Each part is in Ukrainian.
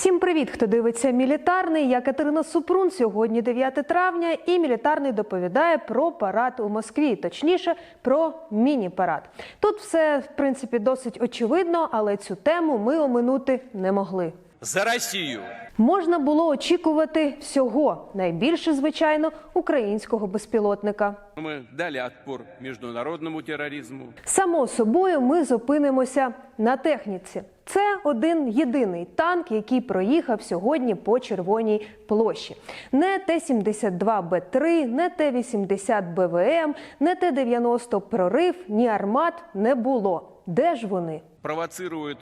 Всім привіт, хто дивиться мілітарний. Я Катерина Супрун. Сьогодні 9 травня, і мілітарний доповідає про парад у Москві, точніше про міні-парад. Тут все в принципі досить очевидно, але цю тему ми оминути не могли. За Россию! Можна було очікувати всього найбільше, звичайно, українського безпілотника. Мы дали отпор международному терроризму. Само собою, ми зупинимося на техніці. Це один єдиний танк, який проїхав сьогодні по червоній площі. Не Т-72Б3, не Т-80 БВМ, не Т-90 прорив, ні армат не було. Де ж вони? Провоцирует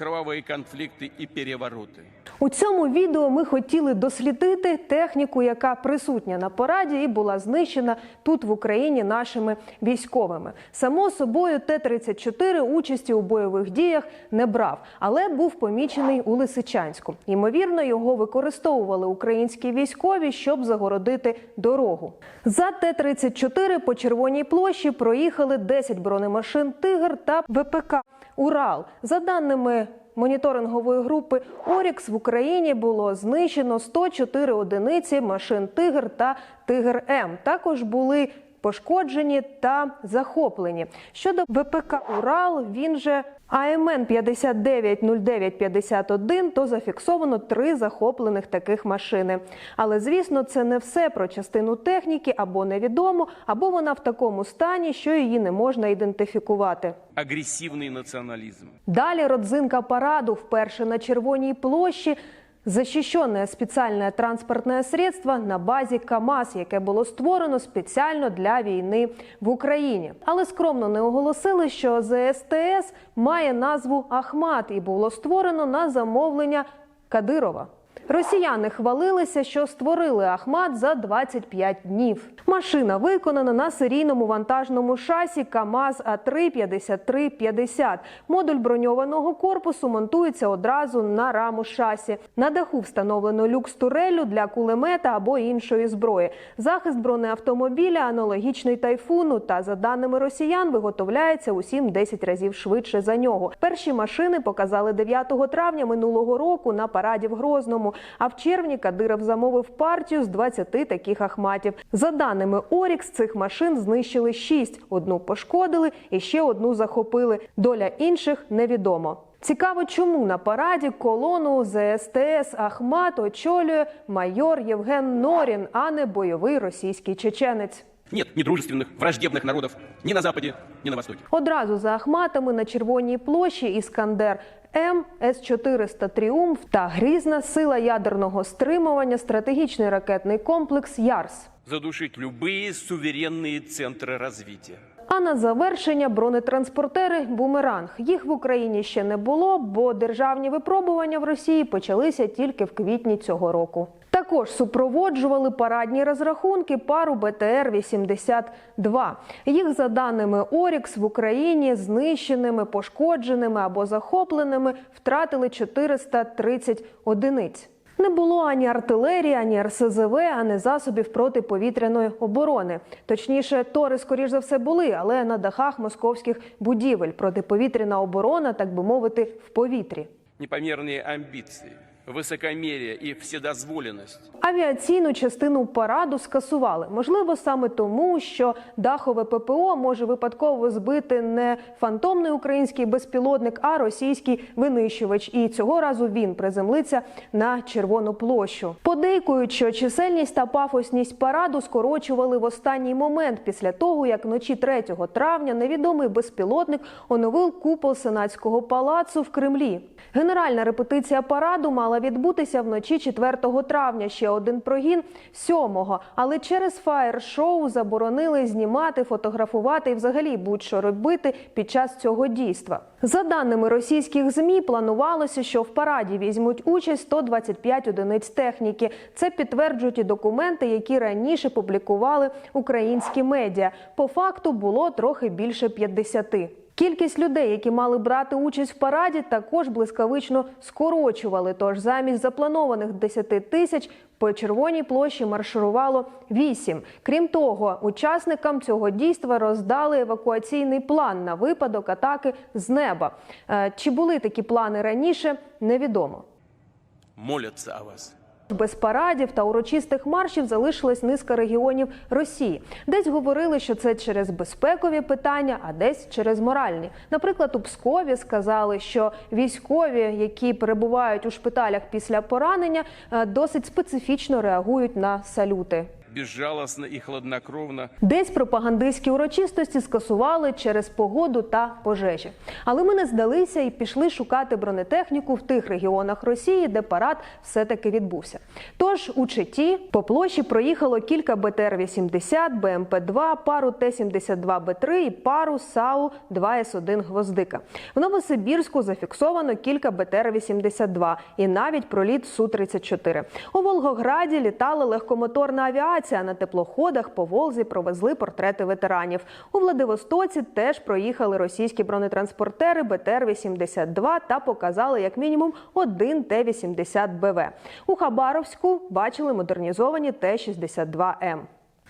кровавые конфликты и перевороты. У цьому відео ми хотіли дослідити техніку, яка присутня на параді і була знищена тут в Україні нашими військовими. Само собою, Т-34 участі у бойових діях не брав, але був помічений у Лисичанську. Ймовірно, його використовували українські військові, щоб загородити дорогу. За Т-34 по червоній площі проїхали 10 бронемашин Тигр та ВПК Урал. За даними моніторингової групи Орікс в Україні було знищено 104 одиниці машин Тигр та Тигр М. Також були пошкоджені та захоплені. Щодо ВПК Урал, він же АМН 590951, то зафіксовано три захоплених таких машини. Але звісно, це не все про частину техніки або невідомо, або вона в такому стані, що її не можна ідентифікувати. Агрессивный национализм. Далі родзинка параду вперше на Червоній площі. Защищенное спеціальне транспортне средство на базі КАМАЗ, яке було створено спеціально для війни в Україні. Але скромно не оголосили, що ЗСТС має назву Ахмат і було створено на замовлення Кадирова. Росіяни хвалилися, що створили Ахмат за 25 днів. Машина виконана на серійному вантажному шасі КАМАЗ А3 5350. Модуль броньованого корпусу монтується одразу на раму шасі. На даху встановлено люк з турелю для кулемета або іншої зброї. Захист бронеавтомобіля аналогічний тайфуну. Та за даними росіян, виготовляється у 7-10 разів швидше за нього. Перші машини показали 9 травня минулого року на параді в Грозному. А в червні Кадиров замовив партію з 20 таких ахматів. За даними Орікс, цих машин знищили 6. Одну пошкодили і ще одну захопили. Доля інших невідомо. Цікаво, чому на параді колону ЗСТС Ахмат очолює майор Євген Норін, а не бойовий російський чеченець. Нет недружественных, враждебных народов ни на Западе, ни на Востоке. Одразу за Ахматами на Червоній площі Іскандер М, С-400 Тріумф та грізна сила ядерного стримування стратегічний ракетний комплекс Ярс. Задушить любые суверенные центры развития. А на завершення бронетранспортери Бумеранг. Їх в Україні ще не було, бо державні випробування в Росії почалися тільки в квітні цього року. Також супроводжували парадні розрахунки пару БТР-82. Їх, за даними Орікс, в Україні знищеними, пошкодженими або захопленими втратили 430 одиниць. Не було ані артилерії, ані РСЗВ, ані засобів протиповітряної оборони. Точніше, тори, скоріш за все, були, але на дахах московських будівель протиповітряна оборона, так би мовити, в повітрі. Непомерные амбиции, высокомерие и вседозволенность. Авіаційну частину параду скасували. Можливо, саме тому, що дахове ППО може випадково збити не фантомний український безпілотник, а російський винищувач. І цього разу він приземлиться на червону площу. Подейкують, що чисельність та пафосність параду скорочували в останній момент після того, як вночі 3 травня невідомий безпілотник оновив купол сенатського палацу в Кремлі. Генеральна репетиція параду мала відбутися вночі 4 травня. Ще один прогін 7-го. Але через фаєр-шоу заборонили знімати, фотографувати і взагалі будь-що робити під час цього дійства. За даними російських змі, планувалося, що в параді візьмуть участь 125 одиниць техніки. Це підтверджують і документи, які раніше публікували українські медіа. По факту було трохи більше 50. Кількість людей, які мали брати участь в параді, також блискавично скорочували. Тож замість запланованих 10 тисяч по червоній площі марширувало 8. Крім того, учасникам цього дійства роздали евакуаційний план на випадок атаки з неба. Е, Чи були такі плани раніше, невідомо. молятся о вас. Без парадів та урочистих маршів залишилась низка регіонів Росії. Десь говорили, що це через безпекові питання, а десь через моральні. Наприклад, у Пскові сказали, що військові, які перебувають у шпиталях після поранення, е, досить специфічно реагують на салюти. Безжалостно и хладнокровно Десь пропагандистські урочистості скасували через погоду та пожежі. Але ми не здалися і пішли шукати бронетехніку в тих регіонах Росії, де парад все-таки відбувся. Тож у Читі по площі проїхало кілька БТР-80, БМП-2, пару Т-72Б3 і пару САУ-2С1 «Гвоздика». В Новосибірську зафіксовано кілька БТР-82 і навіть проліт Су-34. У Волгограді літала легкомоторна авіація. На теплоходах по Волзі провезли портрети ветеранів. У Владивостоці теж проїхали російські бронетранспортери БТР-82 та показали як мінімум один Т-80БВ. У Хабаровську бачили модернізовані Т-62М.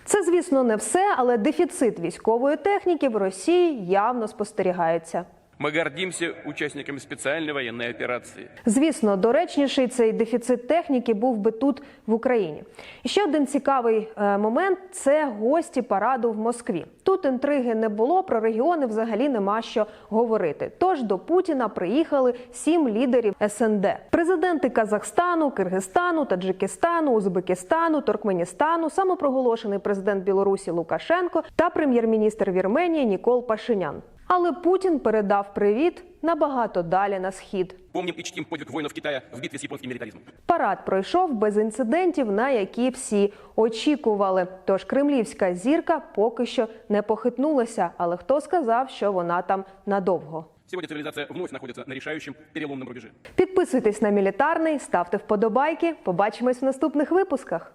Це, звісно, не все, але дефіцит військової техніки в Росії явно спостерігається. Мы гордимся участниками специальной военной операции. Звісно, доречніший цей дефіцит техніки був би тут в Україні. І ще один цікавий е, момент це гості параду в Москві. Тут інтриги не було, про регіони взагалі нема що говорити. Тож до Путіна приїхали сім лідерів СНД: президенти Казахстану, Киргизстану, Таджикистану, Узбекистану, Туркменістану, самопроголошений президент Білорусі Лукашенко та прем'єр-міністр Вірменії Нікол Пашинян. Але Путін передав привіт набагато далі на схід. Помним и чтим подвиг воинов Китая в битве с японским милитаризмом. Парад пройшов без інцидентів, на які всі очікували. Тож кремлівська зірка поки що не похитнулася. Але хто сказав, що вона там надовго? Сегодня цивилизация вновь находится на решающем переломном рубеже. Підписуйтесь на мілітарний, ставте вподобайки. Побачимось в наступних випусках.